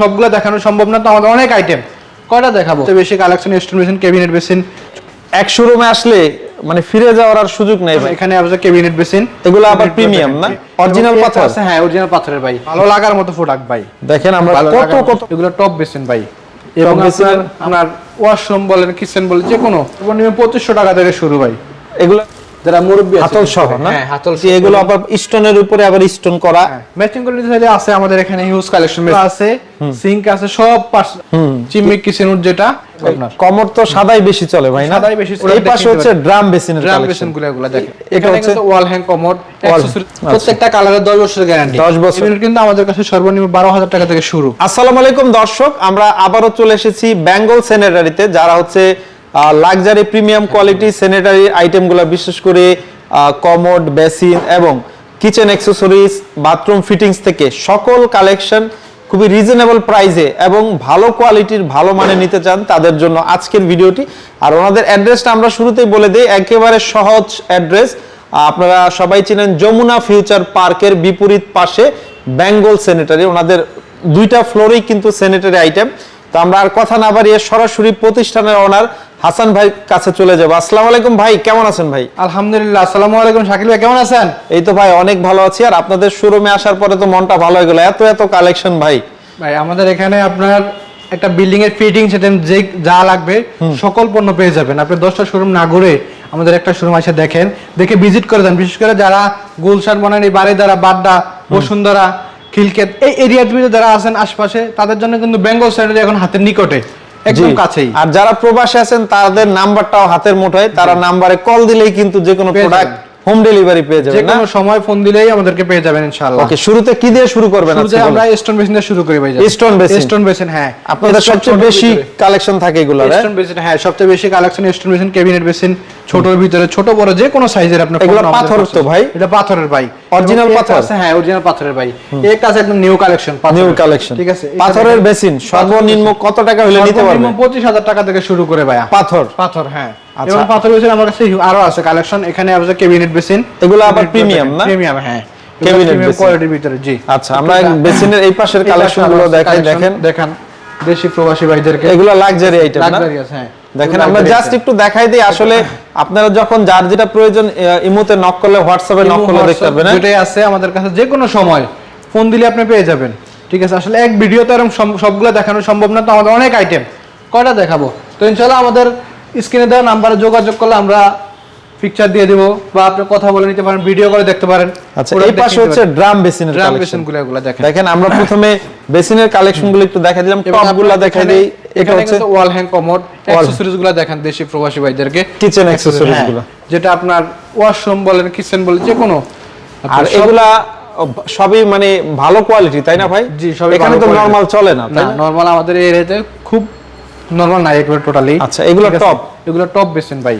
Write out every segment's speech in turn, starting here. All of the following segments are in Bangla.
সবগুলো দেখানো সম্ভব না তো আমাদের অনেক আইটেম কয়টা দেখাবো? তো বেশি কালেকশন স্টোন ক্যাবিনেট বেসিন এক শোরুমে আসলে মানে ফিরে যাওয়ার আর সুযোগ নেই ভাই। এখানে আছে ক্যাবিনেট বেসিন এগুলো আবার premium না? Original পাথর? আছে হ্যাঁ অরিজিনাল পাথরের ভাই। ভালো লাগার মতো প্রোডাক্ট ভাই। দেখেন আমরা কত কত এগুলো টপ বেসিন ভাই। এবং আপনার আপনার ওয়াশরুম বলেন কিচেন বলেন যে কোনো পঁচিশশো টাকা থেকে শুরু ভাই। এগুলো যারা মুরব্বী হাতল সহ না? হ্যাঁ হাতল এগুলো আবার স্টোনের উপরে আবার স্টোন করা। ম্যাচিং করে নিতে চাইলে আছে আমাদের এখানে হিউজ কালেকশন আছে সিঙ্ক আছে সব পাশ চিমনি কিচেন যেটা আপনার। কমর তো সাদাই বেশি চলে ভাই না? সাদাই বেশি চলে, এই পাশে হচ্ছে ড্রাম বেসিনের ড্রাম বেসিনগুলো এগুলো দেখেন। এটা হচ্ছে- ওয়াল হ্যাং কমোড Wall- প্রত্যেকটা কালারের 10 বছরের গ্যারান্টি 10 বছর। কিন্তু আমাদের কাছে সর্বনিম্ন 12000 টাকা থেকে শুরু। আসসালামু আলাইকুম দর্শক আমরা আবারও চলে এসেছি বেঙ্গল স্যানিটারিতে যারা হচ্ছে লাক্সারি প্রিমিয়াম কোয়ালিটি স্যানিটারি আইটেমগুলো বিশেষ করে কমোড বেসিন এবং কিচেন অ্যাক্সেসরিজ বাথরুম ফিটিংস থেকে সকল কালেকশন খুবই রিজনেবল প্রাইসে এবং ভালো কোয়ালিটির ভালো মানে নিতে চান তাদের জন্য আজকের ভিডিওটি। আর ওনাদের অ্যাড্রেসটা আমরা শুরুতেই বলে দিই, একেবারে সহজ অ্যাড্রেস আপনারা সবাই চিনেন যমুনা ফিউচার পার্কের বিপরীত পাশে বেঙ্গল স্যানিটারি ওনাদের দুইটা ফ্লোরেই কিন্তু স্যানিটারি আইটেম তো আমরা আর কথা না বাড়িয়ে সরাসরি প্রতিষ্ঠানের ওনার হাসান ভাই কাছে চলে যাব। আসসালামু আলাইকুম ভাই কেমন আছেন ভাই? আলহামদুলিল্লাহ আসসালামু আলাইকুম শাকিল ভাই কেমন আছেন? এই তো ভাই অনেক ভালো আছি। আর আপনাদের শোরুমে আসার পরে তো মনটা ভালো হয়ে গেল। এত এত কালেকশন ভাই। ভাই আমাদের এখানে আপনার একটা বিল্ডিং এর ফিটিং সেটা যে যা লাগবে সকল পণ্য পেয়ে যাবেন। আপনি দশটা শোরুম না ঘুরে আমাদের একটা শোরুম এসে দেখেন দেখে ভিজিট করে দেন। বিশেষ করে যারা গুলশান বনানী বাড়িদারা বাড্ডা বসুন্ধরা খিলকেত এই এরিয়ার যারা আছেন আশপাশে তাদের জন্য কিন্তু বেঙ্গল স্যানিটারি এখন হাতের নিকটে। একদম কাছেই। আর যারা প্রবাসে আছেন তাদের নাম্বারটাও হাতের মুঠোয়। তারা নাম্বারে কল দিলেই কিন্তু যে কোনো প্রোডাক্ট হোম ডেলিভারি পেয়ে যাবেন যে কোনো সময় ফোন দিলেই আমাদেরকে পেয়ে যাবেন ইনশাআল্লাহ। ওকে শুরুতে কি দিয়ে শুরু করবেন আজকে আমরা স্টোন বেসিন দিয়ে শুরু করি ভাই স্টোন বেসিন স্টোন বেসিন হ্যাঁ। আপনাদের সবচেয়ে বেশি কালেকশন থাকে এগুলো স্টোন বেসিন হ্যাঁ সবচেয়ে বেশি collection stone basin cabinet basin ছোটর ভিতরে ছোট বড় যে কোনো সাইজের আপনার এগুলো কাছে তো ভাই? এটা পাথরের ভাই এবং পাথর? আছে, হ্যাঁ অরিজিনাল পাথরের ভাই একটা আছে একদম নিউ কালেকশন নিউ কালেকশন ঠিক আছে পাথরের বেসিন সর্বনিম্ন কত টাকা হলে নিতে পারবে? সর্বনিম্ন 25000 টাকা থেকে শুরু করে ভাই পাথর? পাথর হ্যাঁ। আচ্ছা। এবং পাথর বেসিন আমার কাছে আরও আছে কালেকশন এখানে আছে ক্যাবিনেট বেসিন। এগুলো আবার premium না? প্রিমিয়াম হ্যাঁ। Premium basin। কোয়ালিটির ভিতরে জি। আচ্ছা আমরা বেসিনের এই পাশের কালেকশনগুলো দেখাই দেখেন। দেখেন। দেশি প্রবাসী ভাইদেরকে। এগুলো লাক্সারি আইটেম না? Luxurious, হ্যাঁ। দেখেন আমরা জাস্ট একটু দেখাই দিই আসলে আপনারা যখন যার যেটা প্রয়োজন ইমোতে নক করলে হোয়াটসঅ্যাপে নক করলে দেখতে পারবেন হ্যাঁ? যেটাই আছে আমাদের কাছে যে কোনো সময়। ফোন দিলে আপনি পেয়ে যাবেন। ঠিক আছে আসলে এক ভিডিওতে এরকম সবগুলো দেখানো সম্ভব না তো আমাদের অনেক আইটেম কয়টা দেখাবো? তো ইনশাআল্লাহ আমাদের স্ক্রিনে দেওয়া নাম্বারে যোগাযোগ করলে আমরা পিকচার দিয়ে দিব বা আপনি কথা বলে নিতে পারেন ভিডিও করে দেখতে পারেন। আচ্ছা এই পাশে হচ্ছে ড্রাম বেসিনের ড্রাম কালেকশন বেসিনগুলো এগুলো দেখেন। দেখেন আমরা প্রথমে বেসিনের কালেকশনগুলো একটু দেখাই দিলাম এবং টপগুলো দেখাই দিই। এটা এখানে হচ্ছে ওয়াল হ্যাং কমোড অ্যাকসেসরিজগুলো দেখেন দেশি প্রবাসী ভাইদেরকে। কিচেন অ্যাক্সেসরিজ হ্যাঁ, গুলো। যেটা আপনার ওয়াশরুম বলেন কিচেন বলেন যে কোনো আর এগুলা সবই মানে ভালো কোয়ালিটি তাই না ভাই? জি, সবই এখানে তো নরমাল চলে না না তাই না নরমাল আমাদের এরিয়াতে খুব নরমাল একবার টোটালি আচ্ছা, এগুলো top? এগুলো টপ বেসিন ভাই।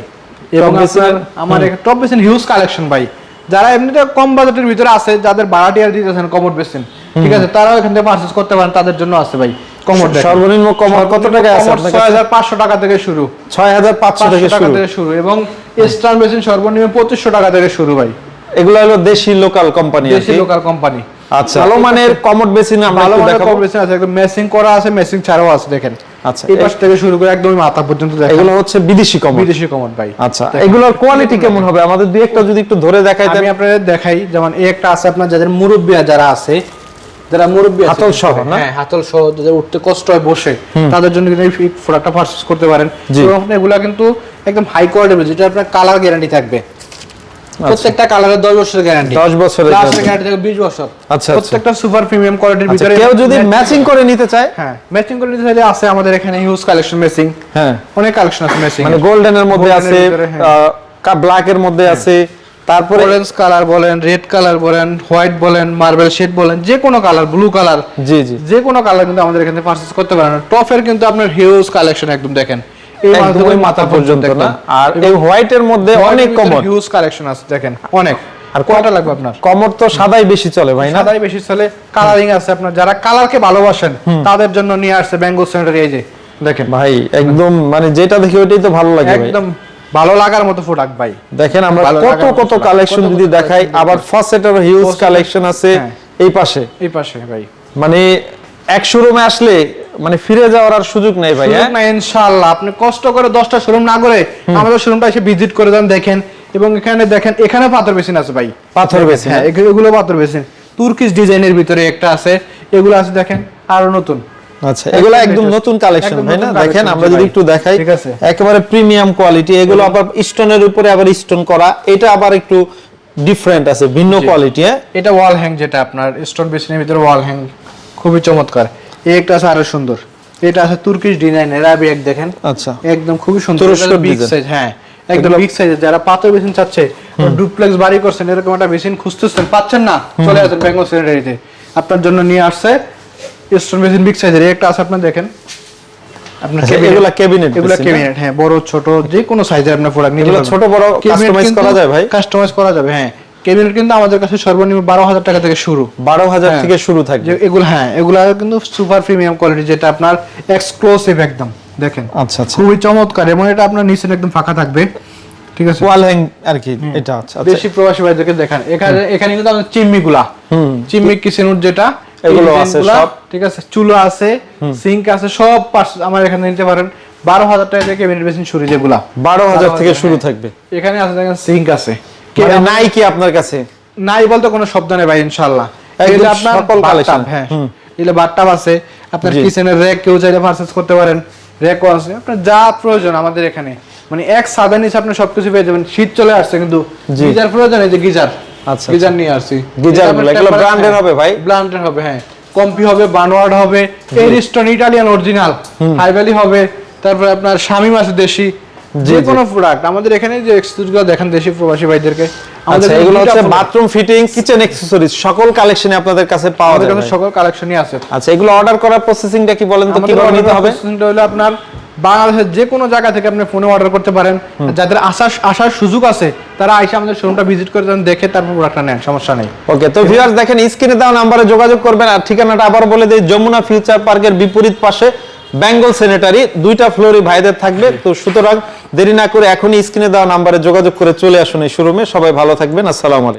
এবং আপনার আমার টপ বেসিন হিউজ কালেকশন ভাই। যারা এমনিতে কম বাজেটের ভিতরে আছে যাদের ভাড়াটিয়ার দিতেছেন কমোড বেসিন ঠিক আছে তারাও এখান থেকে পারচেজ করতে পারেন তাদের জন্য আছে ভাই। কমোড সর্বনিম্ন কমর কত টাকা আছে আপনার ছয় কাছে? হাজার পাঁচশো টাকা থেকে শুরু। 6500 থেকে শুরু। থেকে শুরু এবং স্টার বেসিন সর্বনিম্ন পঁচিশশো টাকা থেকে শুরু ভাই। এগুলো হলো দেশি লোকাল কোম্পানি দেশি লোকাল কোম্পানি আচ্ছা। ভালো মানের কমোড বেসিন আমরা ভালো দেখাবো। বেসিন আছে একদম মেসিং করা আছে মেসিং ছাড়াও আছে দেখেন। আচ্ছা। এই পাশ থেকে শুরু করে একদম মাথা পর্যন্ত দেখেন এগুলো হচ্ছে বিদেশি কমোড বিদেশি কমন ভাই। আচ্ছা। এগুলোর কোয়ালিটি কেমন হবে? আমাদের দুই একটা যদি একটু ধরে দেখাই আমি আপনাদের দেখাই যেমন এই একটা আছে আপনার যাদের মুরব্বী যারা আছে যারা মুরব্বী হাতল সহ হ্যাঁ হাতল সহ যাদের উঠতে কষ্ট হয় বসে তাদের জন্য কিন্তু এই প্রোডাক্টটা পারচেজ করতে পারেন। এবং আপনি এগুলা কিন্তু একদম হাই কোয়ালিটি যেটা আপনার কালার গ্যারান্টি থাকবে। প্রত্যেকটা কালারের 10 বছরের গ্যারান্টি 10 বছরের গ্যারান্টি থাকবে 20 বছর। আচ্ছা, আচ্ছা। প্রত্যেকটা সুপার প্রিমিয়াম কোয়ালিটির আচ্ছা, ভিতরে কেউ যদি ম্যাচিং করে নিতে চায়? হ্যাঁ ম্যাচিং করে নিতে চাইলে আছে আমাদের এখানে হিউজ কালেকশন ম্যাচিং হ্যাঁ। অনেক কালেকশন আছে ম্যাচিং মানে গোল্ডেনের মধ্যে আছে। ব্ল্যাক এর মধ্যে আছে তারপরে অরেঞ্জ কালার বলেন রেড কালার বলেন হোয়াইট বলেন মার্বেল শেড বলেন যে কোনো কালার ব্লু কালার জি জি। যে কোনো কালার কিন্তু আমাদের এখানে পারচেজ করতে পারেন। টপের কিন্তু আপনার হিউজ কালেকশন একদম দেখেন। এই মাথা পর্যন্ত না। আর এই হোয়াইট এর মধ্যে অনেক কমন হিউজ কালেকশন আছে দেখেন অনেক। আর কয়টা লাগবে আপনার? কমর তো সাদাই বেশি চলে ভাই না? সাদাই বেশি চলে। কালারিং আছে আপনার। যারা কালারকে ভালোবাসেন তাদের জন্য নিয়ে আসছে বেঙ্গল সেন্টার এই যে। দেখেন। ভাই একদম মানে যেটা দেখি ওইটাই তো ভালো লাগে একদম ভালো লাগার মতো প্রোডাক্ট ভাই। দেখেন আমরা কত কত কালেকশন যদি দেখাই আবার ফসেটের হিউজ কালেকশন আছে হ্যাঁ। এই পাশে। এই পাশে ভাই। মানে এক শোরুমে আসলে মানে ফিরে যাওয়ার আর সুযোগ নেই ভাই হ্যাঁ? সুযোগ না ইনশাআল্লাহ। আপনি কষ্ট করে দশটা শোরুম না করে আমাদের শোরুমটা এসে ভিজিট করে যান দেখেন। এবং এখানে দেখেন এখানে পাথর বেসিন আছে ভাই। পাথর বেসিন, হ্যাঁ এগুলো- এগুলো পাথর বেসিন তুর্কিশ ডিজাইনের ভিতরে একটা আছে। এগুলো আছে দেখেন আরও নতুন। আচ্ছা এগুলো একদম নতুন কালেকশন ভাই না? দেখেন আমরা যদি একটু দেখাই একেবারে প্রিমিয়াম কোয়ালিটি এগুলো আবার স্টোনের উপরে আবার স্টোন করা এটা আবার একটু ডিফারেন্ট আছে ভিন্ন কোয়ালিটি হ্যাঁ? এটা ওয়াল হ্যাং যেটা আপনার স্টোন বেসিনের ভিতরে ওয়াল হ্যাং খুবই চমৎকার। এই একটা আছে আরও সুন্দর। এটা আছে তুর্কিশ ডিজাইনের আরবি এক দেখেন। আচ্ছা। একদম খুবই সুন্দর। বিগ সাইজ হ্যাঁ। একদম বিগ সাইজের যারা পাথর বেসিন চাচ্ছে ডুপ্লেক্স বাড়ি করছেন এরকম একটা বেসিন খুঁজতেছেন পাচ্ছেন না চলে আসেন বেঙ্গল আপনার জন্য নিয়ে আসছে স্টোন বেসিন বিগ সাইজের একটা আছে আপনার দেখেন। আপনার আচ্ছা, এগুলা cabinet এগুলা ক্যাবিনেট হ্যাঁ বড় ছোট যে কোনো সাইজের আপনার প্রোডাক্ট এগুলো ছোট বড় কিন্তু করা যায় ভাই? কাস্টমাইজ করা যাবে হ্যাঁ। ক্যাবিনেট কিন্তু আমাদের কাছে সর্বনিম্ন বারো হাজার টাকা থেকে শুরু। বারো হাজার হ্যাঁ। থেকে শুরু এগুলো হ্যাঁ এগুলা কিন্তু সুপার প্রিমিয়াম কোয়ালিটি যেটা আপনার এক্সক্লুসিভ একদম দেখেন। আচ্ছা আচ্ছা। খুবই চমৎকার এবং এটা আপনার নিচে একদম ফাঁকা থাকবে। ঠিক আছে? ওয়াল হ্যাং আর কি এটা আচ্ছা আচ্ছা। বেশি প্রবাসী ভাইদেরকে দেখেন। এখানে এখানে কিন্তু আমাদের চিম্মি গুলা চিম্মি কিচেনুর যেটা এগুলো আছে সব। ঠিক আছে? চুলো আছে সিঙ্ক আছে সব পার্টস আমার এখানে নিতে পারেন। বারো হাজার টাকা থেকে ক্যাবিনেট বেসিন শুরু যেগুলা। বারো হাজার থেকে শুরু। থাকবে। এখানে আছে দেখেন সিঙ্ক আছে। মানে নাই কি আপনার কাছে? নাই বলতে কোনো শব্দ নেই ভাই এটা আপনার হ্যাঁ। এটা বাথটাব আছে আপনার কিচেনের র্যাক কেউ চাইলে পারচেজ করতে পারেন। র্যাকও আছে আপনার যা প্রয়োজন আমাদের এখানে। মানে এক সাবেন নিচে আপনি সবকিছু পেয়ে যাবেন। শীত চলে আসছে কিন্তু গিজার প্রয়োজন এই যে গিজার। আচ্ছা, গিজার নিয়ে আসছি। গিজারগুলো, এগুলো branded হবে ভাই? ব্র্যান্ডের হবে হ্যাঁ। কম্পি হবে হবে এরিস্টন ইটালিয়ান অরিজিনাল হাইভ্যালি হবে তারপরে আপনার শামিম আছে দেশি যে কোনো প্রোডাক্ট আমাদের এখানে যে এক্সক্লুসিভগুলো দেখেন দেশি প্রবাসী ভাইদেরকে আচ্ছা আমাদের এগুলো হচ্ছে বাথরুম ফিটিং কিচেন অ্যাকসেসরিজ সকল কালেকশনে আপনাদের কাছে পাওয়া ভাই। সকল কালেকশনই আছে। আচ্ছা এগুলো অর্ডার করার প্রসেসিংটা কি বলেন তো কীভাবে নিতে হবে? processing টা হলো আপনার বাংলাদেশের যে কোনো জায়গা থেকে আপনি ফোনে অর্ডার করতে পারেন। যাদের আসার আসার সুযোগ আছে তারা আইসা আমাদের শোরুমটা ভিজিট করে যান দেখে তারপর প্রোডাক্টটা নেন সমস্যা নেই। ওকে তো ভিউয়ার্স দেখেন স্ক্রিনে দেওয়া নাম্বারে যোগাযোগ করবেন আর ঠিকানাটা আবার বলে দেই যমুনা ফিউচার পার্কের বিপরীত পাশে বেঙ্গল সেনেটারি দুইটা ফ্লোরই ভাইদের থাকবে। তো সুতরাং দেরি না করে এখনই স্ক্রিনে দেওয়া নাম্বারে যোগাযোগ করে চলে আসুন এই শোরুমে সবাই ভালো থাকবেন আসসালামু আলাইকুম।